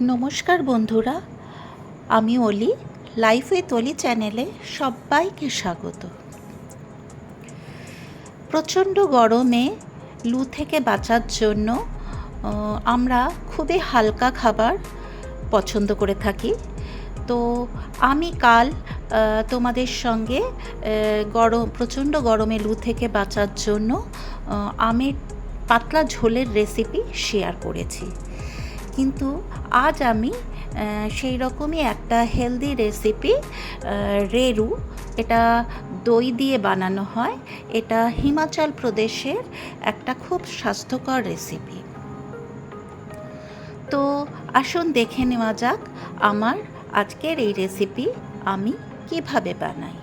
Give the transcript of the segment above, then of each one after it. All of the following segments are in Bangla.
নমস্কার বন্ধুরা, আমি অলি লাইফ উইথ অলি চ্যানেলে সবাইকে স্বাগত। প্রচণ্ড গরমে লু থেকে বাঁচার জন্য আমরা খুবই হালকা খাবার পছন্দ করে থাকি। তো আমি কাল তোমাদের সঙ্গে গরম, প্রচণ্ড গরমে লু থেকে বাঁচার জন্য আমের পাতলা ঝোলের রেসিপি শেয়ার করেছি। কিন্তু আজ আমি সেই রকমই একটা হেলদি রেসিপি রেরু, এটা দই দিয়ে বানানো হয়। এটা হিমাচল প্রদেশের একটা খুব স্বাস্থ্যকর রেসিপি তো আসুন দেখে নেওয়া যাক আমার আজকের এই রেসিপি আমি কীভাবে বানাই।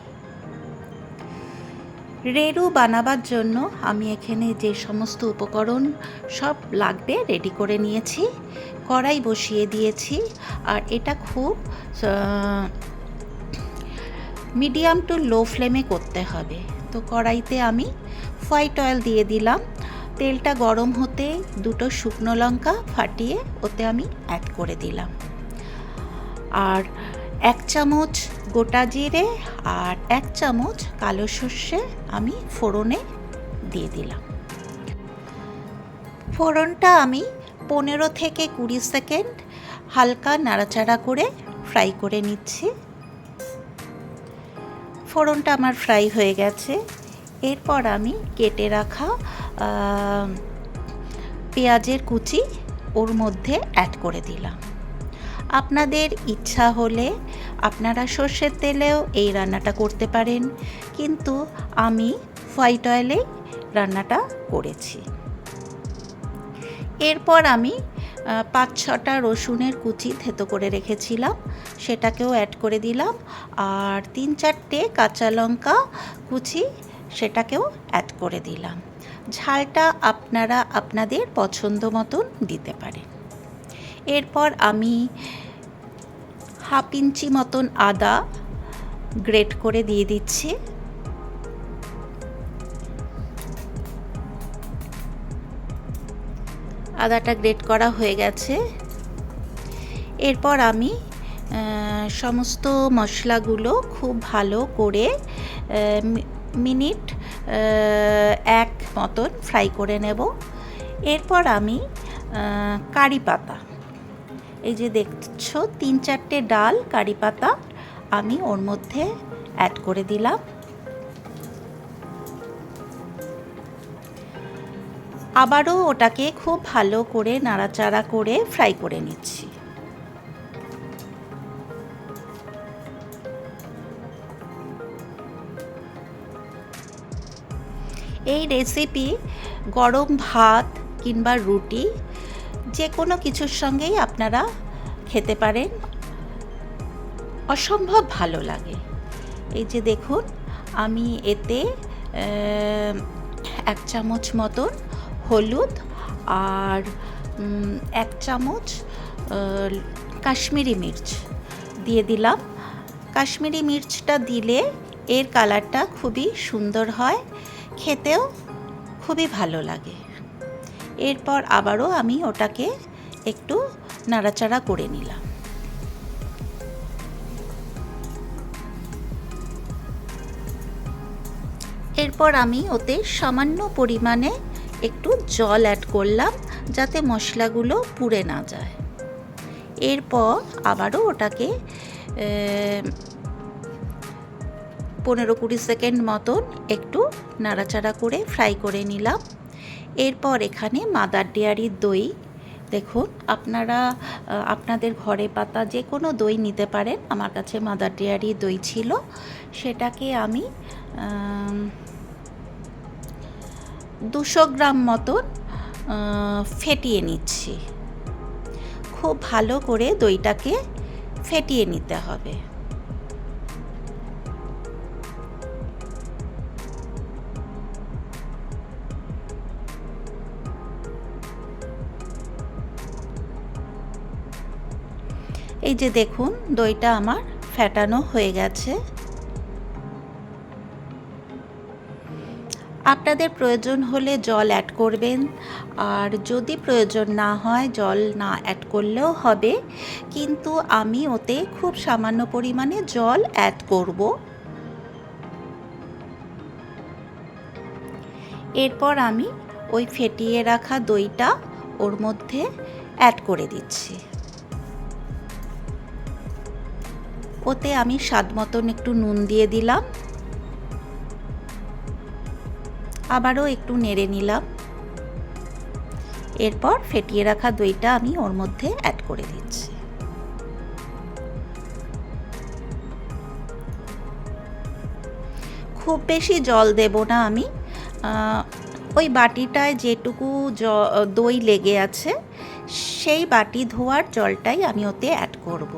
রেরু বানাবার জন্য আমি এখানে যে সমস্ত উপকরণ সব লাগবে রেডি করে নিয়েছি, কড়াই বসিয়ে দিয়েছি, আর এটা খুব মিডিয়াম টু লো ফ্লেমে করতে হবে। তো কড়াইতে আমি হোয়াইট অয়েল দিয়ে দিলাম। তেলটা গরম হতে দুটো শুকনো লঙ্কা ফাটিয়ে ওতে আমি অ্যাড করে দিলাম। আর এক চামচ গোটা জিরে আর এক চামচ কালো সর্ষে আমি ফোড়নে দিয়ে দিলাম। ফোড়নটা আমি পনেরো থেকে কুড়ি সেকেন্ড হালকা নাড়াচাড়া করে ফ্রাই করে নিচ্ছি। ফোড়নটা আমার ফ্রাই হয়ে গেছে। এরপর আমি কেটে রাখা পেঁয়াজের কুচি ওর মধ্যে অ্যাড করে দিলাম। আপনাদের ইচ্ছা হলে আপনারা সর্ষের তেলেও এই রান্নাটা করতে পারেন। কিন্তু আমি হোয়াইট অয়েলে রান্নাটা করেছি। এরপর আমি পাঁচ ছটা রসুনের কুচি থেতো করে রেখেছিলাম। সেটাকেও অ্যাড করে দিলাম। আর তিন চারটে কাঁচা লঙ্কা কুচি সেটাকেও অ্যাড করে দিলাম। ঝালটা আপনারা আপনাদের পছন্দ মতন দিতে পারেন। এরপর আমি হাফ ইঞ্চি মতন আদা গ্রেট করে দিয়ে দিচ্ছি। আদাটা গ্রেট করা হয়ে গেছে। এরপর আমি সমস্ত মশলাগুলো খুব ভালো করে মিনিট এক মতন ফ্রাই করে নেব। এরপর আমি কারি পাতা। এই যে দেখছ, তিন চারটে ডাল, কারি পাতা আমি ওর মধ্যে অ্যাড করে দিলাম। আবারও ওটাকে খুব ভালো করে নাড়াচাড়া করে ফ্রাই করে নিচ্ছি। এই রেসিপি গরম ভাত কিংবা রুটি যে কোনো কিছুর সঙ্গেই আপনারা খেতে পারেন। অসম্ভব ভালো লাগে। এই যে দেখুন, আমি এতে এক চামচ মতন হলুদ আর এক চামচ কাশ্মীরি মির্চ দিয়ে দিলাম। কাশ্মীরি মির্চটা দিলে এর কালারটা খুবই সুন্দর হয়। খেতেও খুবই ভালো লাগে। এরপর আবারও আমি ওটাকে একটু নাড়াচাড়া করে নিলাম। এরপর আমি ওতে সামান্য পরিমাণে একটু জল অ্যাড করলাম যাতে মশলাগুলো পুড়ে না যায়। এরপর আবারও ওটাকে পনেরো কুড়ি সেকেন্ড মতন একটু নাড়াচাড়া করে ফ্রাই করে নিলাম। এরপর এখানে মাদার ডেয়ারির দই। দেখুন, আপনারা আপনাদের ঘরে পাতা যে কোনো দই নিতে পারেন। আমার কাছে মাদার ডেয়ারি দই ছিল। সেটাকে আমি দুশো গ্রাম মতন ফেটিয়ে নিচ্ছি। খুব ভালো করে দইটাকে ফেটিয়ে নিতে হবে। এই যে দেখুন, দইটা আমার ফ্যাটানো হয়ে গেছে। আপনাদের প্রয়োজন হলে জল অ্যাড করবেন, আর যদি প্রয়োজন না হয়, জল না অ্যাড করলেও হবে। কিন্তু আমি ওতে খুব সামান্য পরিমাণে জল অ্যাড করব। এরপর আমি ওই ফেটিয়ে রাখা দইটা ওর মধ্যে অ্যাড করে দিচ্ছি। ওতে আমি স্বাদ মতন একটু নুন দিয়ে দিলাম। আবারও একটু নেড়ে নিলাম। এরপর ফেটিয়ে রাখা দইটা আমি ওর মধ্যে অ্যাড করে দিচ্ছি। খুব বেশি জল দেব না আমি। ওই বাটিটায় যেটুকু জ, দই লেগে আছে, সেই বাটি ধোয়ার জলটাই আমি ওতে অ্যাড করব।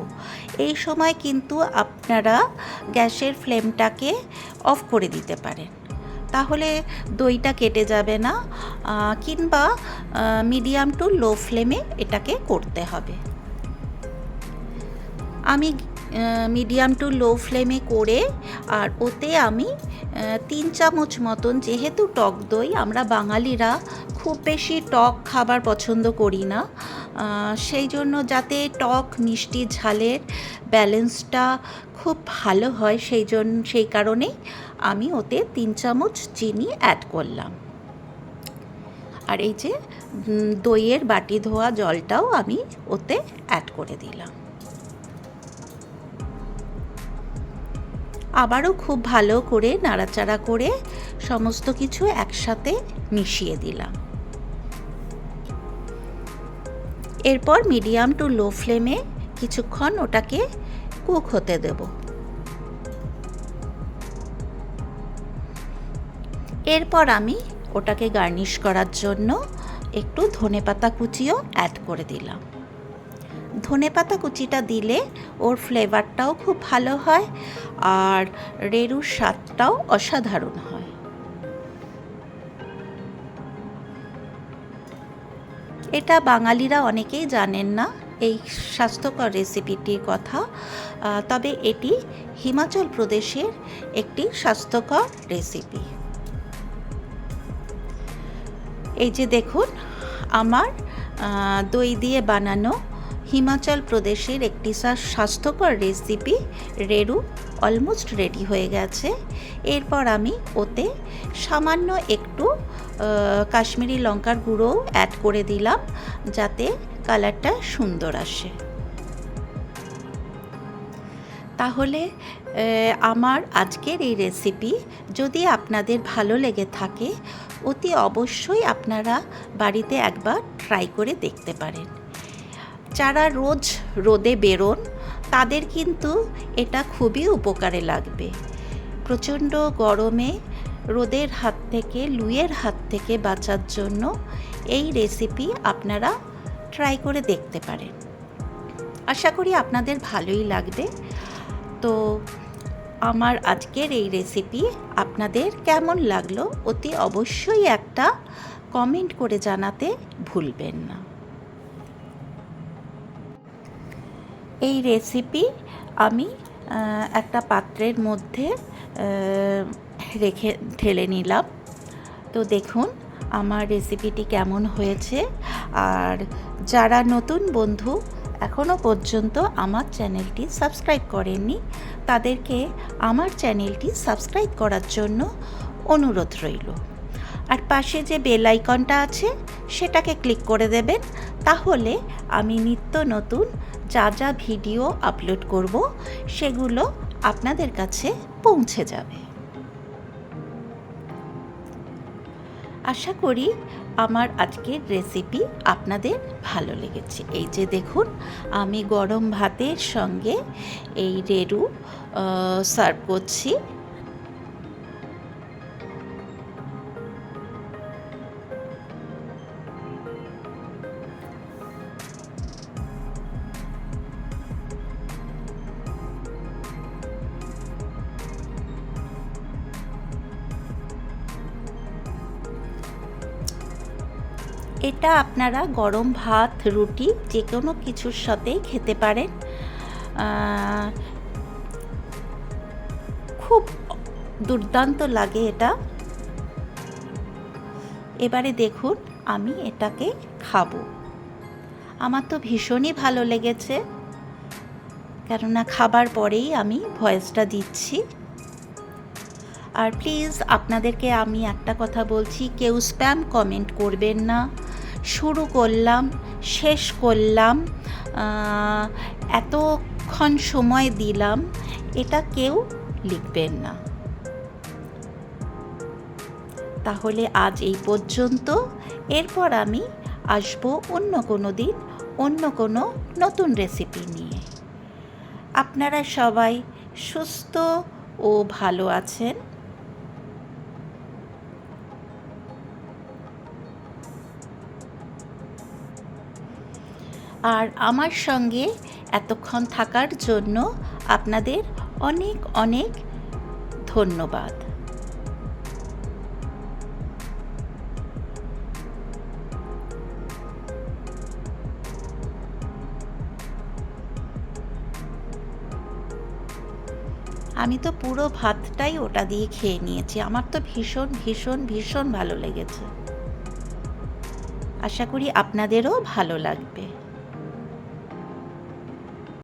এই সময় কিন্তু আপনারা গ্যাসের ফ্লেমটাকে অফ করে দিতে পারেন। তাহলে দইটা কেটে যাবে না কিংবা মিডিয়াম টু লো ফ্লেমে এটাকে করতে হবে। আমি মিডিয়াম টু লো ফ্লেমে করে, আর ওতে আমি তিন চামচ মতন যেহেতু টক দই, আমরা বাঙালিরা খুব বেশি টক খাবার পছন্দ করি না সেই জন্য যাতে টক, মিষ্টি ঝালের ব্যালেন্সটা খুব ভালো হয়, সেই জন্য সেই কারণেই আমি ওতে তিন চামচ চিনি অ্যাড করলাম। আর এই যে দইয়ের বাটি ধোয়া জলটাও আমি ওতে অ্যাড করে দিলাম। আবারও খুব ভালো করে নাড়াচাড়া করে সমস্ত কিছু একসাথে মিশিয়ে দিলাম। এরপর মিডিয়াম টু লো ফ্লেমে কিছুক্ষণ ওটাকে কুক হতে দেব। এরপর আমি ওটাকে গার্নিশ করার জন্য একটু ধনে পাতা কুচিও অ্যাড করে দিলাম। ধনে পাতা কুচিটা দিলে ওর ফ্লেভারটাও খুব ভালো হয় আর রেরুর স্বাদটাও অসাধারণ হয়। এটা বাঙালিরা অনেকেই জানেন না এই স্বাস্থ্যকর রেসিপিটির কথা। তবে এটি হিমাচল প্রদেশের একটি স্বাস্থ্যকর রেসিপি। এই যে দেখুন, আমার দই দিয়ে বানানো হিমাচল প্রদেশের একটি স্বাস্থ্যকর রেসিপি, রেরু, অলমোস্ট রেডি হয়ে গেছে। এরপর আমি ওতে সামান্য একটু কাশ্মীরি লঙ্কার গুঁড়ো অ্যাড করে দিলাম, যাতে কালারটা সুন্দর আসে। তাহলে আমার আজকের এই রেসিপি যদি আপনাদের ভালো লেগে থাকে, অতি অবশ্যই আপনারা বাড়িতে একবার ট্রাই করে দেখতে পারেন। যারা রোজ রোদে বেরোন, তাদের কিন্তু এটা খুবই উপকারে লাগবে। প্রচণ্ড গরমে রোদের হাত থেকে, লুয়ের হাত থেকে বাঁচার জন্য এই রেসিপি আপনারা ট্রাই করে দেখতে পারেন। আশা করি আপনাদের ভালোই লাগবে। তো আমার আজকের এই রেসিপি আপনাদের কেমন লাগল, অতি অবশ্যই একটা কমেন্ট করে জানাতে ভুলবেন না। এই রেসিপি আমি একটা পাত্রের মধ্যে রেখে ঢেলে নিলাম। তো দেখুন আমার রেসিপিটি কেমন হয়েছে। আর যারা নতুন বন্ধু এখনও পর্যন্ত আমার চ্যানেলটি সাবস্ক্রাইব করেননি, তাদেরকে আমার চ্যানেলটি সাবস্ক্রাইব করার জন্য অনুরোধ রইল। আর পাশে যে বেল আইকনটা আছে, সেটাকে ক্লিক করে দেবেন। তাহলে আমি নিত্য নতুন যা যা ভিডিও আপলোড করব, সেগুলো আপনাদের কাছে পৌঁছে যাবে। আশা করি আমার আজকের রেসিপি আপনাদের ভালো লেগেছে। এই যে দেখুন, আমি গরম ভাতের সঙ্গে এই রেরু সার্ভ করছি। এটা আপনারা গরম ভাত, রুটি যে কোনো কিছুর সাথেই খেতে পারেন। খুব দুর্দান্ত লাগে এটা। এবারে দেখুন আমি এটাকে খাব। আমার তো ভীষণই ভালো লেগেছে, কেননা খাবার পরেই আমি ভয়েসটা দিচ্ছি। আর প্লিজ আপনাদেরকে আমি একটা কথা বলছি, কেউ স্প্যাম কমেন্ট করবেন না। শুরু করলাম, শেষ করলাম এতক্ষণ সময় দিলাম, এটা কেউ লিখবেন না। তাহলে আজ এই পর্যন্ত। এরপর আমি আসব অন্য কোনো দিন, অন্য কোনো নতুন রেসিপি নিয়ে। আপনারা সবাই সুস্থ ও ভালো আছেন। আর আমার সঙ্গে এতক্ষণ থাকার জন্য আপনাদের অনেক অনেক ধন্যবাদ। আমি তো পুরো ভাতটাই ওটা দিয়ে খেয়ে নিয়েছি। আমার তো ভীষণ ভীষণ ভীষণ ভালো লেগেছে। আশা করি আপনাদেরও ভালো লাগবে।